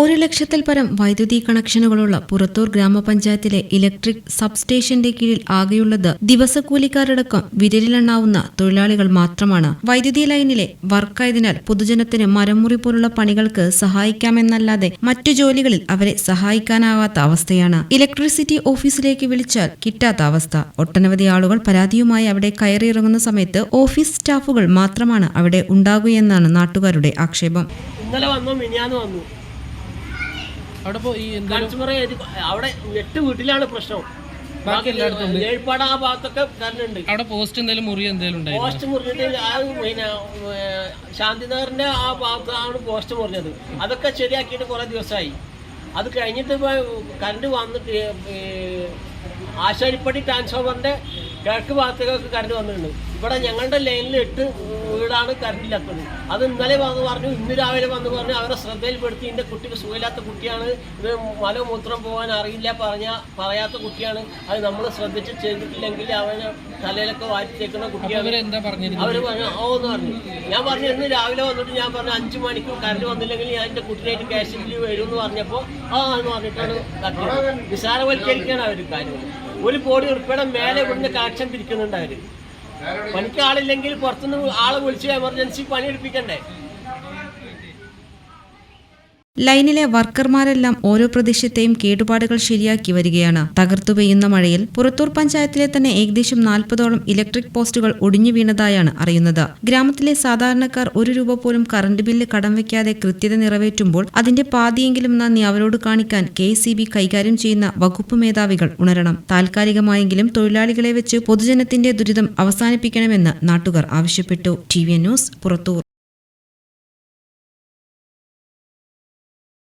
ഒരു ലക്ഷത്തിൽ പരം വൈദ്യുതി കണക്ഷനുകളുള്ള പുറത്തൂർ ഗ്രാമപഞ്ചായത്തിലെ ഇലക്ട്രിക് സബ്സ്റ്റേഷന്റെ കീഴിൽ ആകെയുള്ളത് ദിവസക്കൂലിക്കാരടക്കം വിരലിലെണ്ണാവുന്ന തൊഴിലാളികൾ മാത്രമാണ്. വൈദ്യുതി ലൈനിലെ വർക്കായതിനാൽ പൊതുജനത്തിന് മരമുറി പോലുള്ള പണികൾക്ക് സഹായിക്കാമെന്നല്ലാതെ മറ്റു ജോലികളിൽ അവരെ സഹായിക്കാനാവാത്ത അവസ്ഥയാണ്. ഇലക്ട്രിസിറ്റി ഓഫീസിലേക്ക് വിളിച്ചാൽ കിട്ടാത്ത അവസ്ഥ. ഒട്ടനവധി ആളുകൾ പരാതിയുമായി അവിടെ കയറിയിറങ്ങുന്ന സമയത്ത് ഓഫീസ് സ്റ്റാഫുകൾ മാത്രമാണ് അവിടെ ഉണ്ടാകുകയെന്നാണ് നാട്ടുകാരുടെ ആക്ഷേപം. ഇന്നലെ വന്നു മിനിയാന്ന് വന്നു. അവിടെ പോ ഈ എന്തായാലും കൺസ്യൂമർ അവിടെ എട്ട് വീട്ടിലാണ് പ്രശ്നം. ബാക്കി എല്ലായിടത്തും. ഏഴ്പാട് ആ ഭാഗത്തൊക്കെ കറണ്ട് അവിടെ പോസ്റ്റ് എന്തെങ്കിലും മുറി എന്തെങ്കിലും ഉണ്ടായിരുന്നു. പോസ്റ്റ് മുറിഞ്ഞിട്ട് ആ പിന്നെ ശാന്തിനഗറിന്റെ ആ ഭാഗത്താണ് പോസ്റ്റ് മുറിഞ്ഞത്. അതൊക്കെ ശരിയാക്കിയിട്ട് കുറെ ദിവസമായി. അത് കഴിഞ്ഞിട്ട് ഇപ്പൊ കറണ്ട് വന്നിട്ട് ആശാരിപ്പടി ട്രാൻസ്ഫോമറിന്റെ കിഴക്ക് ഭാഗത്തേക്ക് കറണ്ട് വന്നിട്ടുണ്ട്. ഇവിടെ ഞങ്ങളുടെ ലൈനിൽ എട്ട് വീടാണ് കറണ്ടില്ലാത്തത് അത് ഇന്നലെ വന്ന് പറഞ്ഞു ഇന്ന് രാവിലെ വന്ന് പറഞ്ഞു അവരെ ശ്രദ്ധയിൽപ്പെടുത്തി എന്റെ കുട്ടിക്ക് സുഖമില്ലാത്ത കുട്ടിയാണ് ഇത് മലമൂത്രം പോകാൻ അറിയില്ല പറഞ്ഞ പറയാത്ത കുട്ടിയാണ്. അത് നമ്മൾ ശ്രദ്ധിച്ച് ചെയ്തിട്ടില്ലെങ്കിൽ അവന് തലയിലൊക്കെ വാറ്റിച്ചേക്കുന്ന കുട്ടിയാണ്. അവർ പറഞ്ഞു ഓ എന്ന് പറഞ്ഞു. ഞാൻ പറഞ്ഞു ഇന്ന് രാവിലെ വന്നിട്ട് ഞാൻ പറഞ്ഞു അഞ്ച് മണിക്കൂർ കറണ്ട് വന്നില്ലെങ്കിൽ ഞാൻ എന്റെ കുട്ടിയായിട്ട് ക്യാഷ് ബില്ല് വരും എന്ന് പറഞ്ഞപ്പോൾ ആ എന്ന് പറഞ്ഞിട്ടാണ് ഇതാക്കിയത്. നിസ്സാരവൽക്കരിക്കാണ് അവർ കാര്യം ഒരു കോടി ഉറുപ്പയുടെ മേലെ ഇവിടുന്ന് കണക്ഷൻ പിരിക്കുന്നുണ്ട് അവർ. പണിക്ക് ആളില്ലെങ്കിൽ പുറത്തുനിന്ന് ആളെ വിളിച്ച് എമർജൻസി പണിയെടുപ്പിക്കണ്ടേ? ലൈനിലെ വർക്കർമാരെല്ലാം ഓരോ പ്രദേശത്തെയും കേടുപാടുകൾ ശരിയാക്കി വരികയാണ്. തകർത്തു പെയ്യുന്ന മഴയിൽ പുറത്തൂർ പഞ്ചായത്തിലെ തന്നെ ഏകദേശം നാൽപ്പതോളം ഇലക്ട്രിക് പോസ്റ്റുകൾ ഒടിഞ്ഞു വീണതായാണ് അറിയുന്നത്. ഗ്രാമത്തിലെ സാധാരണക്കാർ ഒരു രൂപ പോലും കറണ്ട് ബില്ല് കടം വയ്ക്കാതെ കൃത്യത നിറവേറ്റുമ്പോൾ അതിന്റെ പാതിയെങ്കിലും നന്ദി അവരോട് കാണിക്കാൻ കെ കൈകാര്യം ചെയ്യുന്ന വകുപ്പ് മേധാവികൾ ഉണരണം. താൽക്കാലികമായെങ്കിലും തൊഴിലാളികളെ വെച്ച് പൊതുജനത്തിന്റെ ദുരിതം അവസാനിപ്പിക്കണമെന്ന് നാട്ടുകാർ ആവശ്യപ്പെട്ടു. T V news Purathur.